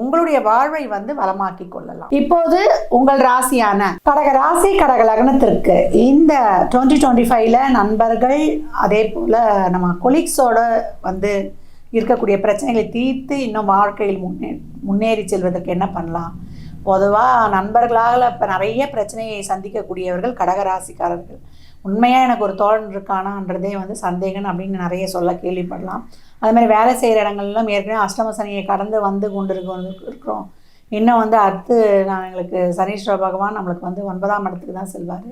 உங்களுடைய வாழ்வை வந்து வளமாக்கி கொள்ளலாம். இப்போது உங்கள் ராசியான கடக ராசி கடக லக்னத்திற்கு இந்த டுவெண்ட்டி டுவெண்ட்டி ஃபைவ்ல நண்பர்கள் அதே போல் நம்ம கொலீக்ஸோட வந்து இருக்கக்கூடிய பிரச்சனைகளை தீர்த்து இன்னும் வாழ்க்கையில் முன்னே முன்னேறி செல்வதற்கு என்ன பண்ணலாம்? பொதுவாக நண்பர்களால் இப்போ நிறைய பிரச்சனையை சந்திக்கக்கூடியவர்கள் கடகராசிக்காரர்கள் உண்மையாக எனக்கு ஒரு தோழன் இருக்கானான்றதே வந்து சந்தேகம் அப்படின்னு நிறைய சொல்ல கேள்விப்படலாம். அது மாதிரி வேலை செய்கிற இடங்கள்லாம் ஏற்கனவே அஷ்டம சனியை கடந்து வந்து கொண்டு இருக்கிறோம். இன்னும் வந்து அடுத்து நான் எங்களுக்கு சனீஸ்வர பகவான் நம்மளுக்கு வந்து ஒன்பதாம் இடத்துக்கு தான் செல்வார்.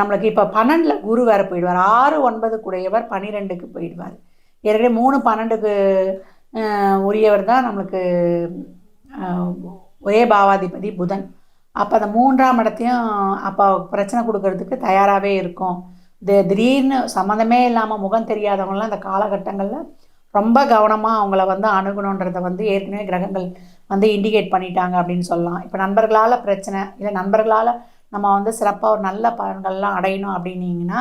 நம்மளுக்கு இப்போ பன்னெண்டில் குரு வேறு போயிடுவார். ஆறு ஒன்பது கூடையவர் பன்னிரெண்டுக்கு போயிடுவார். ஏற்கனவே மூணு பன்னெண்டுக்கு உரியவர் தான் நம்மளுக்கு ஒரே பாவாதிபதி புதன். அப்போ அந்த மூன்றாம் இடத்தையும் அப்போ பிரச்சனை கொடுக்கறதுக்கு தயாராகவே இருக்கும். இது திடீர்னு சம்மந்தமே இல்லாமல் முகம் தெரியாதவங்களாம் அந்த காலகட்டங்களில் ரொம்ப கவனமாக அவங்கள வந்து அணுகணுன்றதை வந்து ஏற்கனவே கிரகங்கள் வந்து இண்டிகேட் பண்ணிட்டாங்க அப்படின்னு சொல்லலாம். இப்போ நண்பர்களால் பிரச்சனை இல்லை நண்பர்களால் நம்ம வந்து சிறப்பாக ஒரு நல்ல பலன்கள்லாம் அடையணும் அப்படின்னீங்கன்னா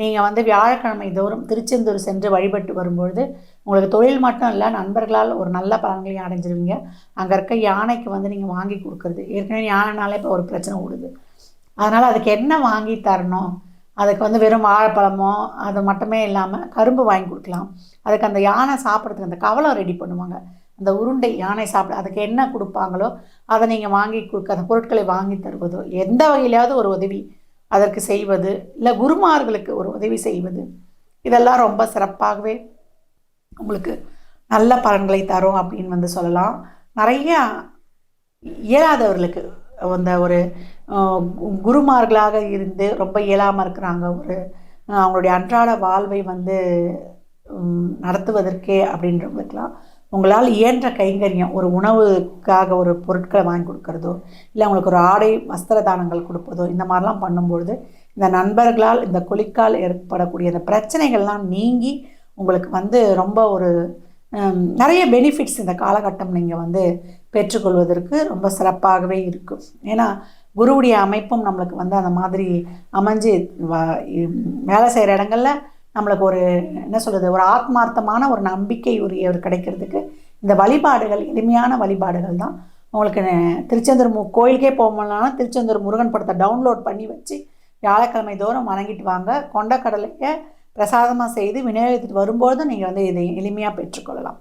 நீங்கள் வந்து வியாழக்கிழமை தோறும் திருச்செந்தூர் சென்று வழிபட்டு வரும்பொழுது உங்களுக்கு தொழில் மட்டும் இல்லை நண்பர்களால் ஒரு நல்ல பலன்களையும் அடைஞ்சிருவீங்க. அங்கே இருக்க யானைக்கு வந்து நீங்கள் வாங்கி கொடுக்குறது. ஏற்கனவே யானைனாலே இப்போ ஒரு பிரச்சனை ஓடுது. அதனால் அதுக்கு என்ன வாங்கி தரணும்? அதுக்கு வந்து வெறும் வாழைப்பழமோ அது மட்டுமே இல்லாமல் கரும்பு வாங்கி கொடுக்கலாம். அதுக்கு அந்த யானை சாப்பிட்றதுக்கு அந்த கவலம் ரெடி பண்ணுவாங்க. அந்த உருண்டை யானை சாப்பிட அதுக்கு என்ன கொடுப்பாங்களோ அதை நீங்கள் வாங்கி கொடுக்க அந்த பொருட்களை வாங்கி தருவதோ எந்த வகையிலையாவது ஒரு உதவி. அதற்கு செய்வது இல்லை குருமார்களுக்கு ஒரு உதவி செய்வது இதெல்லாம் ரொம்ப சிறப்பாகவே உங்களுக்கு நல்ல பலன்களை தரும் அப்படின்னு வந்து சொல்லலாம். நிறையா இயலாதவர்களுக்கு அந்த ஒரு குருமார்களாக இருந்து ரொம்ப இயலாமல் இருக்கிறாங்க. ஒரு அவங்களுடைய அன்றாட வாழ்வை வந்து நடத்துவதற்கே அப்படின்றவங்களுக்கெல்லாம் உங்களால் இயன்ற கைங்கரியம் ஒரு உணவுக்காக ஒரு பொருட்களை வாங்கி கொடுக்கறதோ இல்லை அவங்களுக்கு ஒரு ஆடை வஸ்திர தானங்கள் கொடுப்பதோ இந்த மாதிரிலாம் பண்ணும்பொழுது இந்த நண்பர்களால் இந்த கொலிக்கால் ஏற்படக்கூடிய இந்த பிரச்சனைகள்லாம் நீங்கி உங்களுக்கு வந்து ரொம்ப ஒரு நிறைய பெனிஃபிட்ஸ் இந்த காலகட்டம் நீங்கள் வந்து பெற்றுக்கொள்வதற்கு ரொம்ப சிறப்பாகவே இருக்கும். ஏன்னா குருவுடைய அமைப்பும் நம்மளுக்கு வந்து அந்த மாதிரி அமைஞ்சு வேலை செய்கிற இடங்களில் நம்மளுக்கு ஒரு என்ன சொல்கிறது ஒரு ஆத்மார்த்தமான ஒரு நம்பிக்கை உரியவர் கிடைக்கிறதுக்கு இந்த வழிபாடுகள் எளிமையான வழிபாடுகள் தான். உங்களுக்கு திருச்செந்தூர் மு கோயிலுக்கே போகணும்னாலும் திருச்செந்தூர் முருகன் படத்தை டவுன்லோட் பண்ணி வச்சு வியாழக்கிழமை தோறும் வணங்கிட்டு வாங்க. கொண்டக்கடலையை பிரசாதமாக செய்து விநியோகித்துட்டு வரும்போது நீங்கள் வந்து இதை எளிமையாக பெற்றுக்கொள்ளலாம்.